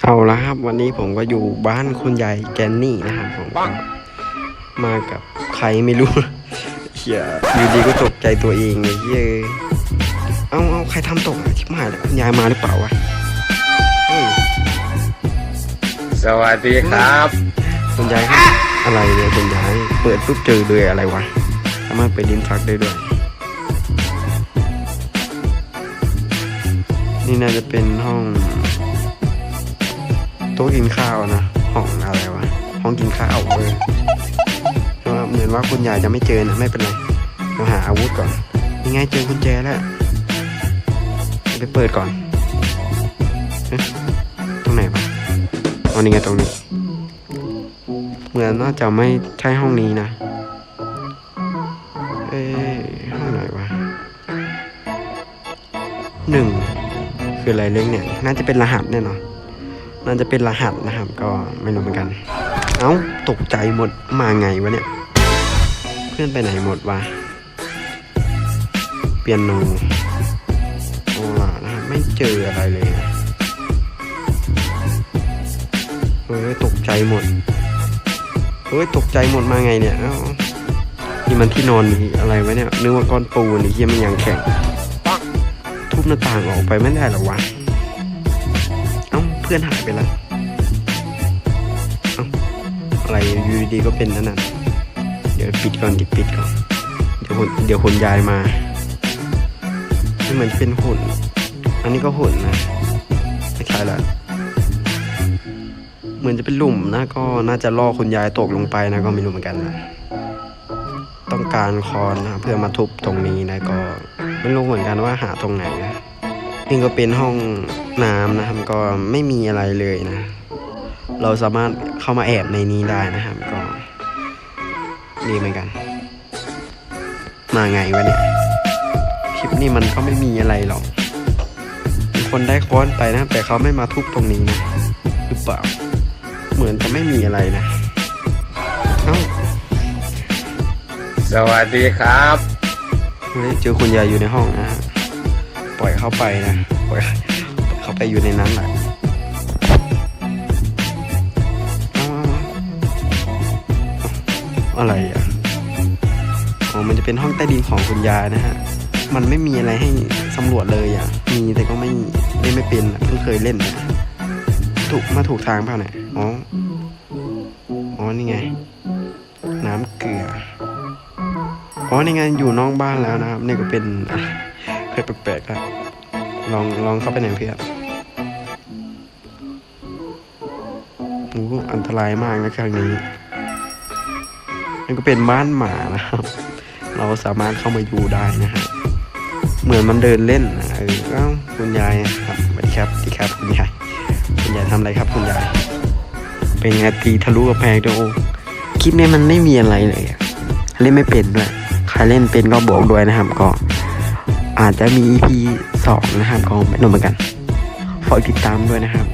เอาละครับ วันนี้ผมก็อยู่บ้านคุณยายแกนนี่นะครับผมก็มากับใครไม่รู้เฮียอยู่ดีก็ตกใจตัวเองเลยเฮียเอาเอาใครทำตกอะชิบหายแล้วคุณยายมาหรือเปล่าวะเฮ้ยสวัสดีครับคุณยายครับอะไรเนี่ยคุณยายเปิดปุ๊บเจอเลยอะไรวะสามารถไปดินทักได้ด้วยนี่น่าจะเป็นห้องโต๊ะกินข้าวนะห้องอะไรวะห้องกินข้าวเออแต่ว่าเหมือนว่าคุณยายจะไม่เจอนะไม่เป็นไรเราหาอาวุธก่อนยังไงเจอกุญแจแล้วไปเปิดก่อนตรงไหนวะอ๋อนี่ไงตรงนี้ เหมือนน่าจะไม่ใช่ห้องนี้นะ เอ๊ห้องไหนวะหนึ่งคืออะไรเล็กเนี่ย น่าจะเป็นรหัสแน่นอน น่าจะเป็นรหัสนะครับ ก็ไม่รู้เหมือนกัน เอ้าตกใจหมดมาไงวะเนี่ย เพื่อนไปไหนหมดวะเปียโนโอ้ล่ะนะครับไม่เจออะไรเลยเฮ้ยตกใจหมดเฮ้ยตกใจหมดมาไงเนี่ยเอ้านี่มันที่นอนนี่อะไรวะเนี่ยนึกว่าก้อนปูนนี่เฮียมันยังแข็งทุบหน้าต่างออกไปไม่ได้หรอวะ พื่อนหายไปแล้วอะไรอยู่ดีๆก็เป็นนั่นน่ะเดี๋ยวปิดก่อนดิปิดก่อน เดี๋ยวคนเดี๋ยวคนยายมานี่เหมือนเป็นหุ่น อันนี้ก็หุ่นนะไม่ใช่ละเหมือนจะเป็นหลุมนะก็น่าจะล่อคุณยายตกลงไปนะก็ไม่รู้เหมือนกันนะต้องการคอนนะเพื่อมาทุบตรงนี้นะก็ ไม่รู้เหมือนกันว่าหาตรงไหนนะนี่ก็เป็นห้อง น้ำนะครับก็ไม่มีอะไรเลยนะ เราสามารถเข้ามาแอบในนี้ได้นะครับก็ดีเหมือนกัน มาไงวะเนี่ยคลิปนี้มันก็ไม่มีอะไรหรอกมีคนได้ค้อนไปนะ แต่เขาไม่มาทุบตรงนี้นะหรือเปล่า เหมือนจะไม่มีอะไรนะเอ้าสวัสดีครับเฮ้ยเจอคุณยายอยู่ในห้องนะฮะปล่อยเข้าไปนะปล่อย เข้าไปอยู่ในนั้นแหละอะไรอะอ๋อมันจะเป็นห้องใต้ดินของคุณยายนะฮะ มันไม่มีอะไรให้สำรวจเลยอะ มีแต่ก็ไม่เล่นไม่เป็นเพิ่งเคยเล่นนะถูกมาถูกทางเปล่าเนี่ยอ๋อ อ๋อ นี่ไง น้ำเกลือ อ๋อ นี่ไงอยู่นอกบ้านแล้วนะครับ นี่ก็เป็นเคยแปลกๆครับลองลองเข้าไปหน่อยเพื่อน โอ้อันตรายมากนะครั้งนี้นี่ก็เป็นบ้านหมานะครับ เราสามารถเข้ามาอยู่ได้นะฮะเหมือนมันเดินเล่นนะเออคุณยายครับสวัสดีครับสวัสดีครับคุณยายคุณยายทำอะไรครับคุณยายเป็นไงตีทะลุกระแพงด้วยโอ้คลิปนี้มันไม่มีอะไรเลยเล่นไม่เป็นด้วยใครเล่นเป็นก็บอกด้วยนะครับก็อาจจะมี EP สองนะครับก็ไม่รู้เหมือนกันฝากติดตามด้วยนะครับ